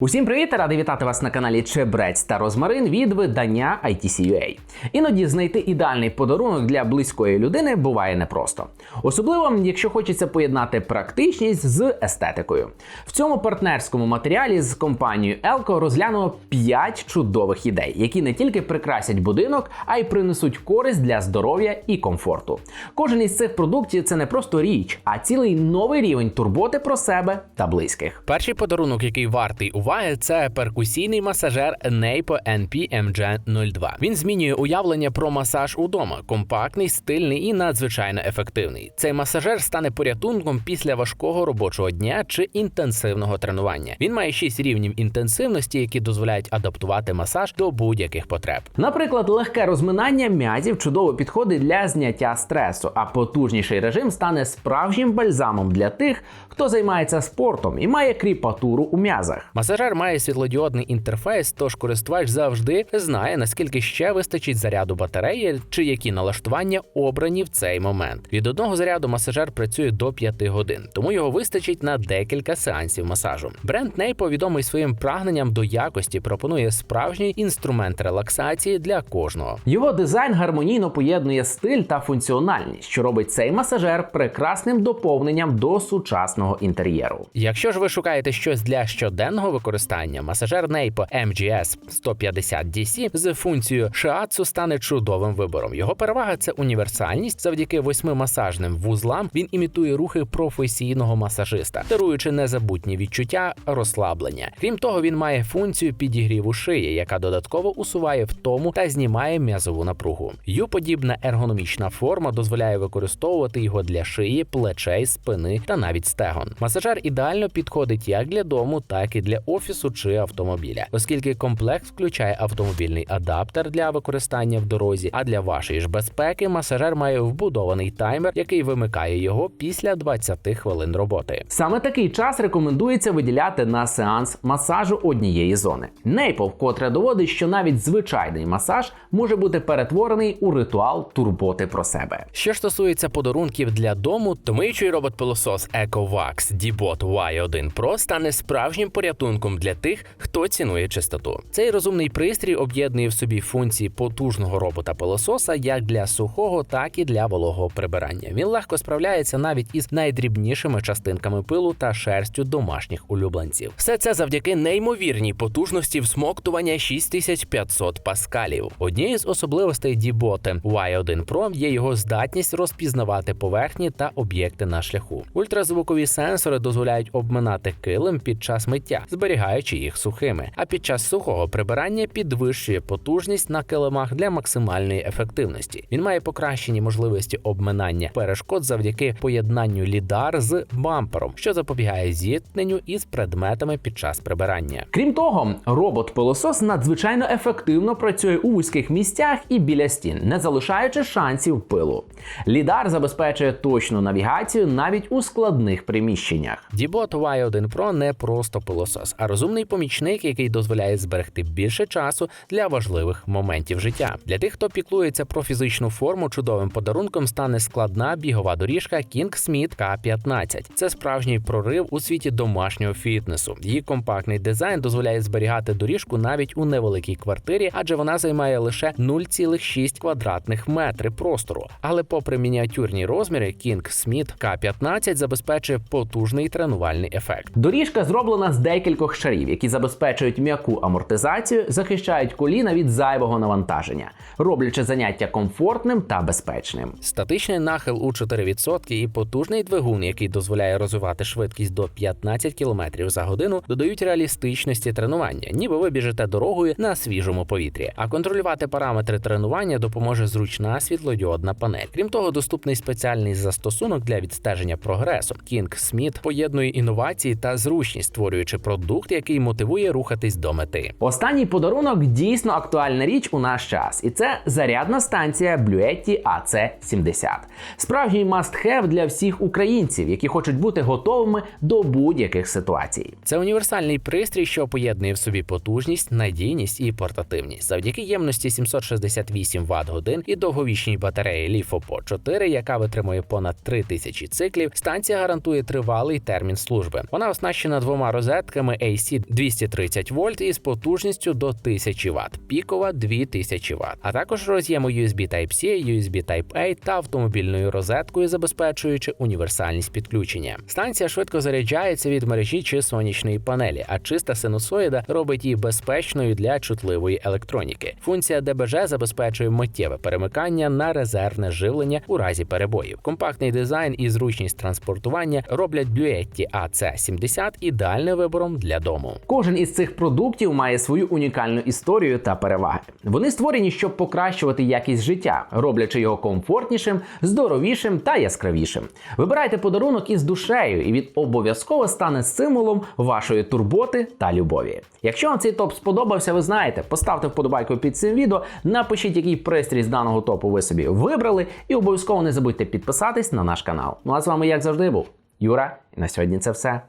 Усім привіт! Радий вітати вас на каналі Чебрець та Розмарин від видання ITC.ua. Іноді знайти ідеальний подарунок для близької людини буває непросто. Особливо, якщо хочеться поєднати практичність з естетикою. В цьому партнерському матеріалі з компанією Elko розглянуло 5 чудових ідей, які не тільки прикрасять будинок, а й принесуть користь для здоров'я і комфорту. Кожен із цих продуктів це не просто річ, а цілий новий рівень турботи про себе та близьких. Перший подарунок, який вартий уваги, це перкусійний масажер Neipo NP MG02. Він змінює уявлення про масаж удома, компактний, стильний і надзвичайно ефективний. Цей масажер стане порятунком після важкого робочого дня чи інтенсивного тренування. Він має 6 рівнів інтенсивності, які дозволяють адаптувати масаж до будь-яких потреб. Наприклад, легке розминання м'язів чудово підходить для зняття стресу, а потужніший режим стане справжнім бальзамом для тих, хто займається спортом і має кріпатуру у м'язах. Масажер має світлодіодний інтерфейс, тож користувач завжди знає, наскільки ще вистачить заряду батареї чи які налаштування обрані в цей момент. Від одного заряду масажер працює до 5 годин, тому його вистачить на декілька сеансів масажу. Бренд Neipo, відомий своїм прагненням до якості, пропонує справжній інструмент релаксації для кожного. Його дизайн гармонійно поєднує стиль та функціональність, що робить цей масажер прекрасним доповненням до сучасного інтер'єру. Якщо ж ви шукаєте щось для щоденного використання, масажер Neipo MGS 150 DC з функцією Shiatsu стане чудовим вибором. Його перевага це універсальність. Завдяки восьми масажним вузлам він імітує рухи професійного масажиста, даруючи незабутні відчуття розслаблення. Крім того, він має функцію підігріву шиї, яка додатково усуває втому та знімає м'язову напругу. Ю-подібна ергономічна форма дозволяє використовувати його для шиї, плечей, спини та навіть стегон. Масажер ідеально підходить як для дому, так і для офісу чи автомобіля, оскільки комплект включає автомобільний адаптер для використання в дорозі. А для вашої ж безпеки масажер має вбудований таймер, який вимикає його після 20 хвилин роботи. Саме такий час рекомендується виділяти на сеанс масажу однієї зони. Нейпо вкотре доводить, що навіть звичайний масаж може бути перетворений у ритуал турботи про себе. Що ж стосується подарунків для дому, то миючий робот-пилосос EcoVax D-Bot Y1 Pro стане справжнім порятунком для тих, хто цінує чистоту. Цей розумний пристрій об'єднує в собі функції потужного робота-пилососа як для сухого, так і для вологого прибирання. Він легко справляється навіть із найдрібнішими частинками пилу та шерстю домашніх улюбленців. Все це завдяки неймовірній потужності всмоктування 6500 паскалів. Однією з особливостей D-Bot Y1 Pro є його здатність розпізнавати поверхні та об'єкти на шляху. Ультразвукові сенсори дозволяють обминати килим під час миття, зберігаючи їх сухими. А під час сухого прибирання підвищує потужність на килимах для максимальної ефективності. Він має покращені можливості обминання перешкод завдяки поєднанню лідар з бампером, що запобігає зіткненню із предметами під час прибирання. Крім того, робот-пилосос надзвичайно ефективно працює у вузьких місцях і біля стін, не залишаючи шансів пилу. Лідар забезпечує точну навігацію навіть у складних приміщеннях. Дібот Y1 Pro не просто пилосос, а розумний помічник, який дозволяє зберегти більше часу для важливих моментів життя. Для тих, хто піклується про фізичну форму, чудовим подарунком стане складна бігова доріжка King Smith K15. Це справжній прорив у світі домашнього фітнесу. Її компактний дизайн дозволяє зберігати доріжку навіть у невеликій квартирі, адже вона займає лише 0,6 квадратних метри простору. Але, попри мініатюрні розміри, King Smith K15 забезпечує потужний тренувальний ефект. Доріжка зроблена з декількох шарів, які забезпечують м'яку амортизацію, захищають коліна від зайвого навантаження, роблячи заняття комфортним та безпечним. Статичний нахил у 4% і потужний двигун, який дозволяє розвивати швидкість до 15 км за годину, додають реалістичності тренування, ніби ви біжите дорогою на свіжому повітрі. А контролювати параметри тренування допоможе зручна світлодіодна панель. Крім того, доступний спеціальний застосунок для відстеження прогресу. King Smith поєднує інновації та зручність, створюючи продукт, який мотивує рухатись до мети. Останній подарунок дійсно актуальна річ у наш час, і це зарядна станція Bluetti AC70. Справжній must-have для всіх українців, які хочуть бути готовими до будь-яких ситуацій. Це універсальний пристрій, що поєднує в собі потужність, надійність і портативність. Завдяки ємності 768 Вт годин і довговічній батареї LiFePO 4, яка витримує понад 3000 циклів, станція гарантує тривалий термін служби. Вона оснащена двома розетками AC 230 вольт із потужністю до 1000 Вт, пікова 2000 Вт, а також роз'єму USB Type-C, USB Type-A та автомобільною розеткою, забезпечуючи універсальність підключення. Станція швидко заряджається від мережі чи сонячної панелі, а чиста синусоїда робить її безпечною для чутливої електроніки. Функція ДБЖ забезпечує миттєве перемикання на резервне живлення у разі перебоїв. Компактний дизайн і зручність транспортування роблять Bluetti AC70 ідеальним вибором для дому. Кожен із цих продуктів має свою унікальну історію та переваги. Вони створені, щоб покращувати якість життя, роблячи його комфортнішим, здоровішим та яскравішим. Вибирайте подарунок із душею, і він обов'язково стане символом вашої турботи та любові. Якщо вам цей топ сподобався, ви знаєте, поставте вподобайку під цим відео, напишіть, який пристрій з даного топу ви собі вибрали, і обов'язково не забудьте підписатись на наш канал. Ну а з вами, як завжди, був Юра, і на сьогодні це все.